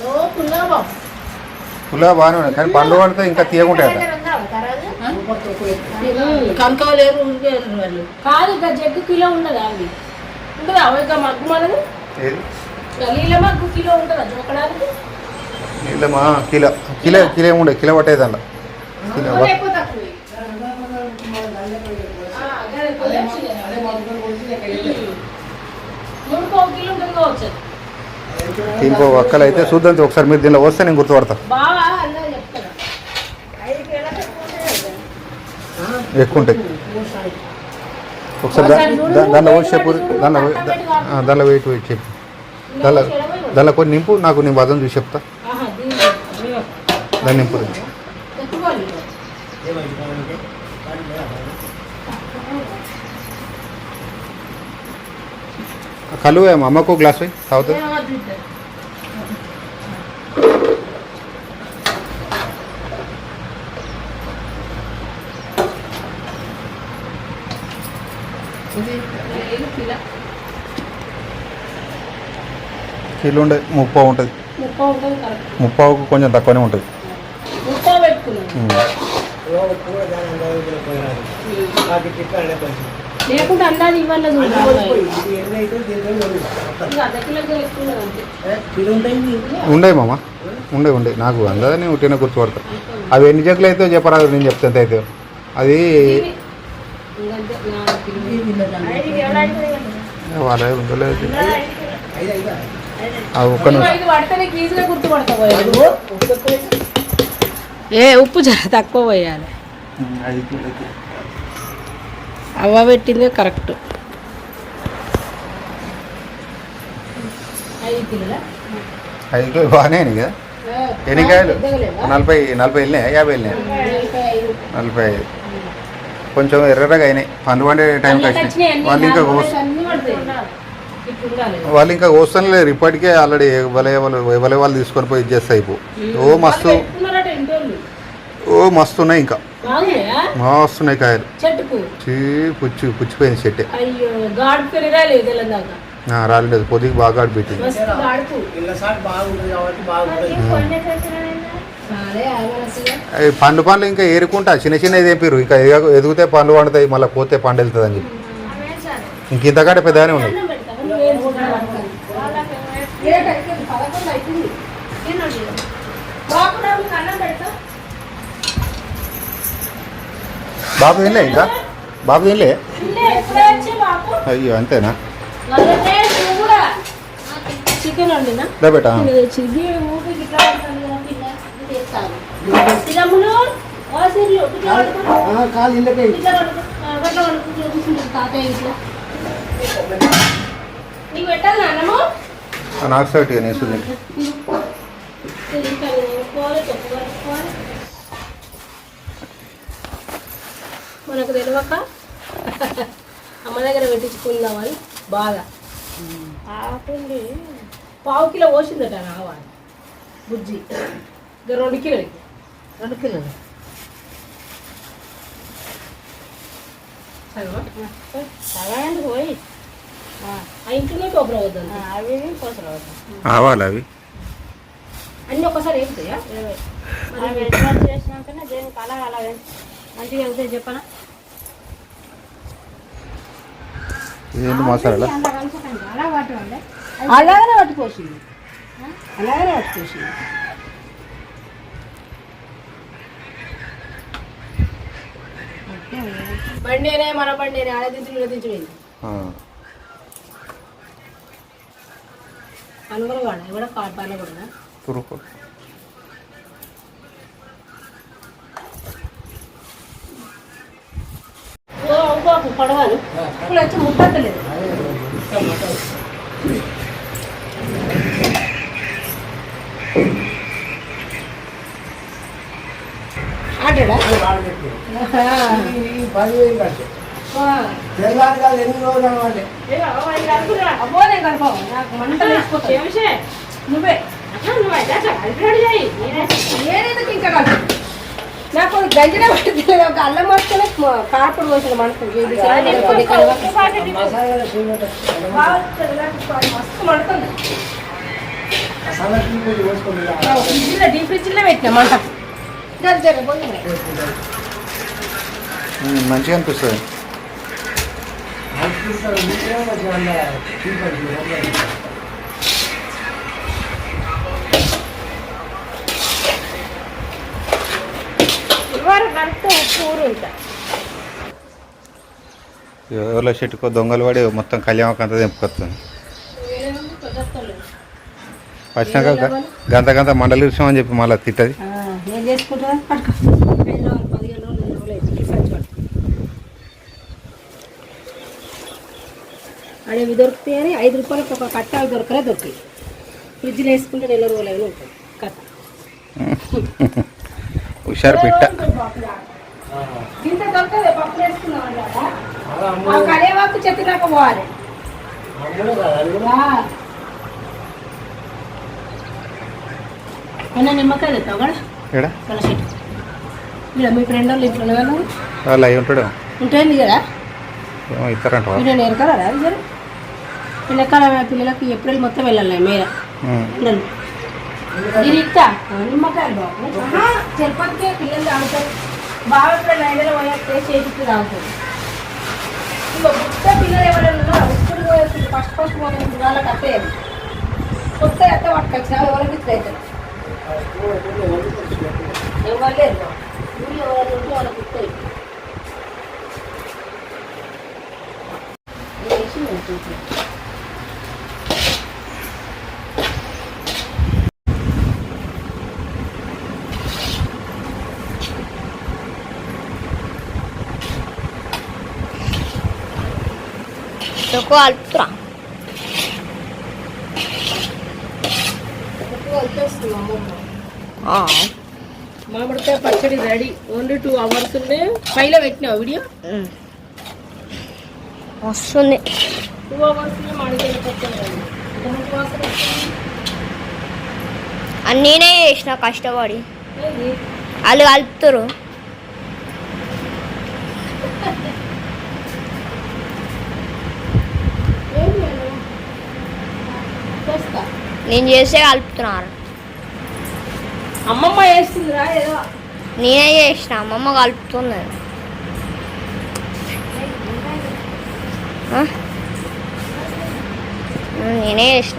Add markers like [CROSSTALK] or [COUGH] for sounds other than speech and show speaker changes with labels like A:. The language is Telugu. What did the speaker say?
A: ఓ పుల్లగా బాబు
B: పుల్లగా బాగానే ఉన్నాయి కానీ పండు పడితే ఇంకా
A: కనుకోలేరు వాళ్ళు
C: కాదు ఇక జగ్గు కిలో ఉండదా అవి ఉంటుందా? ఇక మగ్గు మనది నీళ్ళ మగ్గు కిలో ఉంటుందా? చూపడానికి
B: నీళ్ళమా? కిలో. కిలో కిలో ఏముండే కిలో పట్టేది అందులో కిలో
C: కిలో ఉంటుంది కావచ్చు
B: ఇంకో ఒక్కలు అయితే చూద్దాం ఒకసారి మీరు దీనిలో వస్తే నేను గుర్తుపడతా. ఎక్కువ ఉంటాయి ఒకసారి దానిలో పోసి చెప్పు దానిలో దానిలో వెయిట్ వెయిట్ చెప్పు. దానిలో దానిలో కొన్ని నింపు నాకు నేను వదం చూసి చెప్తా.
C: ఆహా, దీన్ని
B: దాన్ని నింపు. కలువ ఏమో అమ్మకు గ్లాస్ పోయి తాగుతుంది
C: కిలో
B: కిలో ఉండే ముప్పావు ఉంటుంది
C: ముప్పై ఉంటుంది కరెక్ట్
B: ముప్పావుకు కొంచెం తక్కువనే ఉంటుంది
C: పెట్టుకున్నాను. లేకుంటే అందాది ఇవ్వాలి
B: ఉండే మామ. ఉండే ఉండే. నాకు అందరినీ ఉట్టిన గుర్తుపడతా. అవి ఎన్ని జగ్గులు అయితే చెప్పరాదు నేను చెప్తే ఎంత అయితే. అది? వాళ్ళ ఒక్క
C: ఏ ఉప్పు జర తక్కువ పోయాలి. అవ్వ పెట్టిందే కరెక్ట్. ఐదు
B: బాగానే కదా? ఎన్ని కాయలు నలభై నలభై వెళ్ళినాయి యాభై వెళ్ళినాయి నలభై ఐదు. కొంచెం ఎర్రగా అయినాయి. పండు పండే టైంకి వచ్చినాయి వాళ్ళు ఇంకా వాళ్ళు ఇంకా కోస్తానే లేరు ఇప్పటికే ఆల్రెడీ ఎవలే వాళ్ళు ఎవలే వాళ్ళు తీసుకొని పోయి ఇచ్చేస్తే అయిపో. ఓ మస్తు ఓ మస్తు ఉన్నాయి ఇంకా. మస్తు ఉన్నాయి కాయలు.
C: చెట్టుకు?
B: చీ పుచ్చి పుచ్చిపోయింది చెట్టే.
C: అయ్యో గాడు పెరిగాలేదు తెలంగాణ
B: ఆ, రాలేదు పొదిగి బాగా ఆడిపెట్టింది పండు పండ్లు ఇంకా ఏరుకుంటా చిన్న చిన్నవి తెంపిరు ఇంకా ఎదగ- ఎదిగితే పండ్లు పండుతాయి మళ్ళీ పోతే పండు వెళ్తుంది అని చెప్పి. ఇంక ఇంతకంటే పెద్దగానే ఉన్నాయి.
C: బాబు
B: తినలే ఇంకా? బాబు
C: బాబు.
B: అయ్యో అంతేనా? బేటా
C: చిగి ఊపికి ఇట్లా మనకు తెలియక అమ్మ దగ్గర పెట్టించుకుందామని బాగా
A: ఆకుండి
C: పావు కిలో పోసిందట రావాలి బుజ్జి. ఇంకా రెండు కిలోలు
A: రెండు కిలోలు. పోయి.
C: ఇంట్లోనే కొబ్బరి అవుతుంది
A: ఆ, అవి కోసలు అవుతాయి
B: ఆవాలి అవి?
C: అన్నీ ఒక్కసారి వేగుతాయా
A: అవి చేసినాకనే దేనికి అలా అలా మంచిగా అవుతాయి చెప్పనా?
B: ఏంటి మసాలా?
C: అలాగనే పట్టుకోసింది అలాగనే పట్టుకోసింది బండేనే మన బండేనే ఆడ దించులు దించుడు
B: ఆ.
C: అనుకుని వాడు ఎవడ పాన కూడా
B: తురుకు.
C: ఓ బాబు పడవాలి ఇప్పుడు వచ్చి ముట్టలేదు
D: కాదు. ఎన్ని రోజులు అనమాట
C: అబ్బో నేను కలపవు నాకు మంటలు వేసిపోతాయి నువ్వే. నేనైతే ఇంకా కాదు నాకు గంజనే పట్టింది ఒక అల్లం మట్టుకుని కారపొడి పోసిన
D: చూపెట్ట
C: మస్తు మండుతుంది. డీప్ ఫ్రిడ్జ్లో పెట్టినా మంట. జర జర పోయి
B: ఉమ్, మంచిగా అనిపిస్తుంది. ఎవరో చెట్టుకో దొంగలు పడి మొత్తం కళ్యాణం అంతా తెంపుకొస్తుంది. వచ్చినాక గంత గంత మండలి విషయం అని చెప్పి మళ్ళీ తిట్టది.
C: నేను చేసుకుంటా పట్టుకో ఐదు. అడవి రూపాయలకు ఒక కట్ట అవి దొరకలే దొరికాయి. ఫ్రిడ్జ్లో వేసుకుంటే నెల రోజులు అయినా ఉంటుంది కట్ట [LAUGHS]
B: హుషారు పిట్ట. ఇక్కడ
C: మీ ఫ్రెండ్ వాళ్ళు ఇంట్లో కదా
B: వాళ్ళు అయి ఉంటాడు.
C: ఉంటుంది కదా?
B: ఇస్తారంట
C: పిల్లకాల పిల్లలకి ఏప్రిల్ మొత్తం వెళ్ళాలి మేర నిమ్మకాయలు బాబు. తిరుపతికే పిల్లలు తాగుతారు. బాగా ఇప్పుడు నైవేద్యం పోయాక చేతికి తాగుతారు ఇంకా కొత్త పిల్లలు ఎవరైనా ఉప్పుడు ఇప్పుడు ఫస్ట్ ఫస్ట్ పోయిన వాళ్ళకి అట్టే కొత్త అట్ట పట్టుకొచ్చిన ఎవరికి ఇట్లా అవుతారు ఎవరు లేరు ఊళ్ళో ఎవరు ఉంటే వాళ్ళకి ఇస్తాయి వేసి మంచిగా
E: తక్కువ
C: వచ్చేస్తుంది అమ్మమ్మ మామిడికాయ పచ్చడి రెడీ. ఓన్లీ టూ అవర్స్ ఉండే. పైలో పెట్టినావు వీడియో?
E: వస్తుంది.
C: టూ అవర్స్ మామిడికాయ పచ్చడి?
E: అన్నీనే చేసిన కష్టపడి.
C: ఏంది?
E: వాళ్ళు కలుపుతారు
C: ఏంది నేను? చేస్తా.
E: నేను చేసే కలుపుతున్నారు.
C: అమ్మమ్మ వేస్తుందిరా ఏదో.
E: నేనే చేసిన అమ్మమ్మ కలుపుతుంది? నేనే చేసిన.